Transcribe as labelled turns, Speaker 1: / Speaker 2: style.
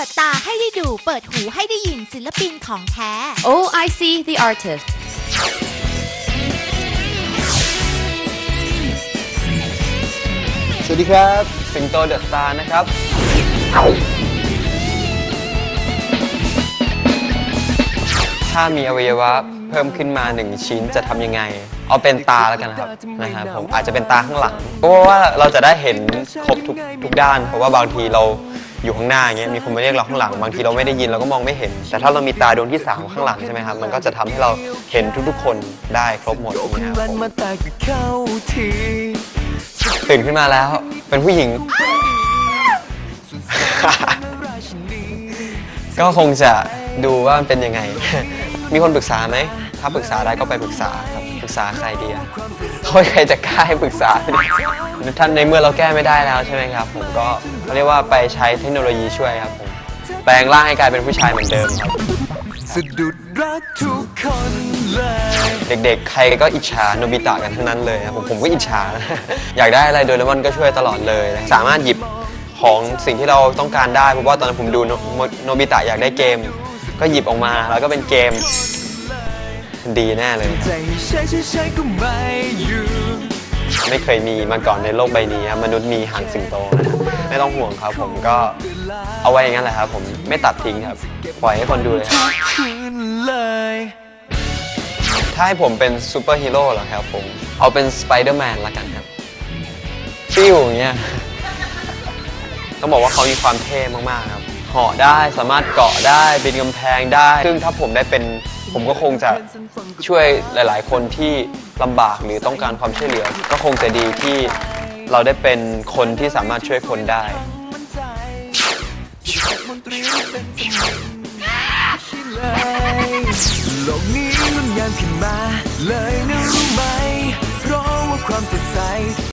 Speaker 1: ปิดตาให้ได้ดู เปิดหูให้ได้ยินศิลปินของแท้
Speaker 2: Oh, I see the artist.
Speaker 3: สวัสดีครับ สิงโตเดอะสตาร์นะครับ ถ้ามีอวัยวะเพิ่มขึ้นมาหนึ่งชิ้นจะทำยังไง เอาเป็นตาแล้วกันครับนะครับผมอาจจะเป็นตาข้างหลัง เพราะว่าเราจะได้เห็นครบทุกทุกด้าน เพราะว่าบางทีเรา อยู่ข้างหน้าอย่างเงี้ยมีคนมาเรียกเราข้างหลังบางทีเราไม่ได้ยินเราก็มองไม่เห็น แต่ถ้าเรามีตาดวงที่สามข้างหลังใช่ไหมครับมันก็จะทำให้เราเห็นทุกๆ คนได้ครบหมดอย่างเงี้ยครับผม
Speaker 4: ตื่
Speaker 3: นขึ้นมาแล้ว เป็นผู้หญิง ก็คงจะดูว่ามันเป็นยังไง มีคนปรึกษาไหม ถ้าปรึกษาได้ก็ไปปรึกษาครับ ปรึกษาใครดีอะเขาใครจะกล้าให้ปรึกษาท่านในเมื่อเราแก้ไม่ได้แล้วใช่ไหมครับ ผมก็เขาเรียกว่าไปใช้เทคโนโลยีช่วยครับผมแปลงร่างให้กลายเป็นผู้ชายเหมือนเดิมครับ
Speaker 4: สะดุดรักทุกคนเลย
Speaker 3: เด็กๆ ใครก็อิจฉาโนบิตะกันทั้งนั้นเลยครับผมผมก็อิจฉานะอยากได้อะไรโดเรมอนก็ช่วยตลอดเลยนะสามารถหยิบของสิ่งที่เราต้องการได้เพราะว่าตอนนั้นผมดูโนโนบิตะอยากได้เกม ก็หยิบออกมาแล้วก็เป็นเกม ดีแน่เลย
Speaker 4: ใจใช่ใช่ใช่ก็ไม่อยู่
Speaker 3: ไม่เคยมีมาก่อนในโลกใบนี้ครับมนุษย์มีหางสิงโตนะครับไม่ต้องห่วงครับ ผมก็เอาไว้อย่างนั้นแหละครับ ผมไม่ตัดทิ้งครับ ปล่อยให้คนดูเลยครับ
Speaker 4: คืนเลย
Speaker 3: ถ้าให้ผมเป็นซูเปอร์ฮีโร่เหรอครับผม เอาเป็นสไปเดอร์แมนละกันครับฟิวอย่างเงี้ยต้องบอกว่าเขามีความเท่มากๆครับเหาะได้สามารถเกาะได้บินกำแพงได้ ซึ่งถ้าผมได้เป็น ผมก็คงจะช่วยหลาย ๆ คนที่ลำบากหรือต้องการความช่วยเหลือ ก็คงจะดีที่เราได้เป็นคนที่สามารถช่วยคนได้
Speaker 4: มั่นใจมนตรีเป็นยโลกนี้งดงามขึ้นมาเลย